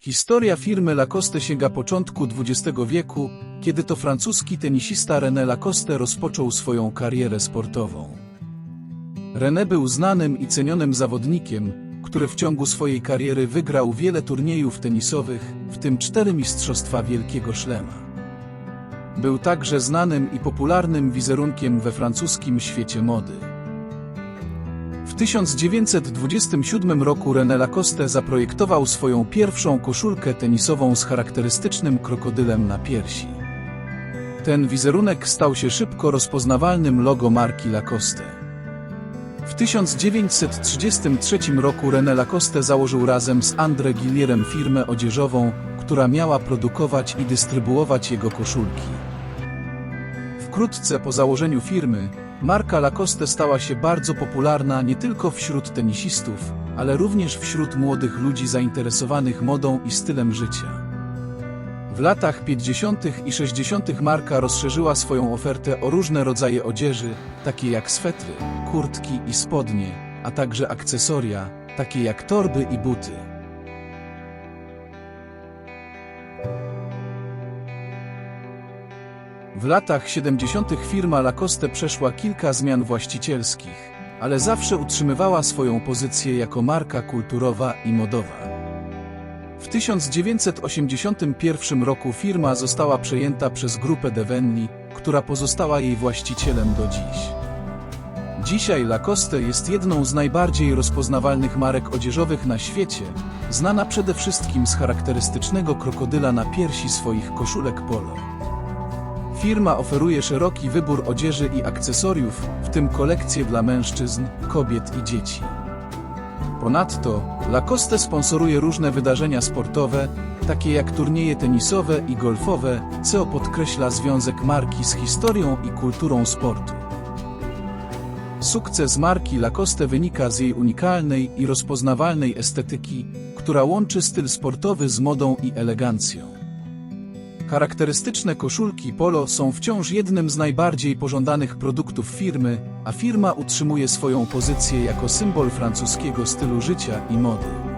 Historia firmy Lacoste sięga początku XX wieku, kiedy to francuski tenisista René Lacoste rozpoczął swoją karierę sportową. René był znanym i cenionym zawodnikiem, który w ciągu swojej kariery wygrał wiele turniejów tenisowych, w tym cztery Mistrzostwa Wielkiego Szlema. Był także znanym i popularnym wizerunkiem we francuskim świecie mody. W 1927 roku René Lacoste zaprojektował swoją pierwszą koszulkę tenisową z charakterystycznym krokodylem na piersi. Ten wizerunek stał się szybko rozpoznawalnym logo marki Lacoste. W 1933 roku René Lacoste założył razem z André Gillierem firmę odzieżową, która miała produkować i dystrybuować jego koszulki. Wkrótce po założeniu firmy, marka Lacoste stała się bardzo popularna nie tylko wśród tenisistów, ale również wśród młodych ludzi zainteresowanych modą i stylem życia. W latach 50. i 60. marka rozszerzyła swoją ofertę o różne rodzaje odzieży, takie jak swetry, kurtki i spodnie, a także akcesoria, takie jak torby i buty. W latach 70. firma Lacoste przeszła kilka zmian właścicielskich, ale zawsze utrzymywała swoją pozycję jako marka kulturowa i modowa. W 1981 roku firma została przejęta przez grupę Devenli, która pozostała jej właścicielem do dziś. Dzisiaj Lacoste jest jedną z najbardziej rozpoznawalnych marek odzieżowych na świecie, znana przede wszystkim z charakterystycznego krokodyla na piersi swoich koszulek polo. Firma oferuje szeroki wybór odzieży i akcesoriów, w tym kolekcje dla mężczyzn, kobiet i dzieci. Ponadto Lacoste sponsoruje różne wydarzenia sportowe, takie jak turnieje tenisowe i golfowe, co podkreśla związek marki z historią i kulturą sportu. Sukces marki Lacoste wynika z jej unikalnej i rozpoznawalnej estetyki, która łączy styl sportowy z modą i elegancją. Charakterystyczne koszulki polo są wciąż jednym z najbardziej pożądanych produktów firmy, a firma utrzymuje swoją pozycję jako symbol francuskiego stylu życia i mody.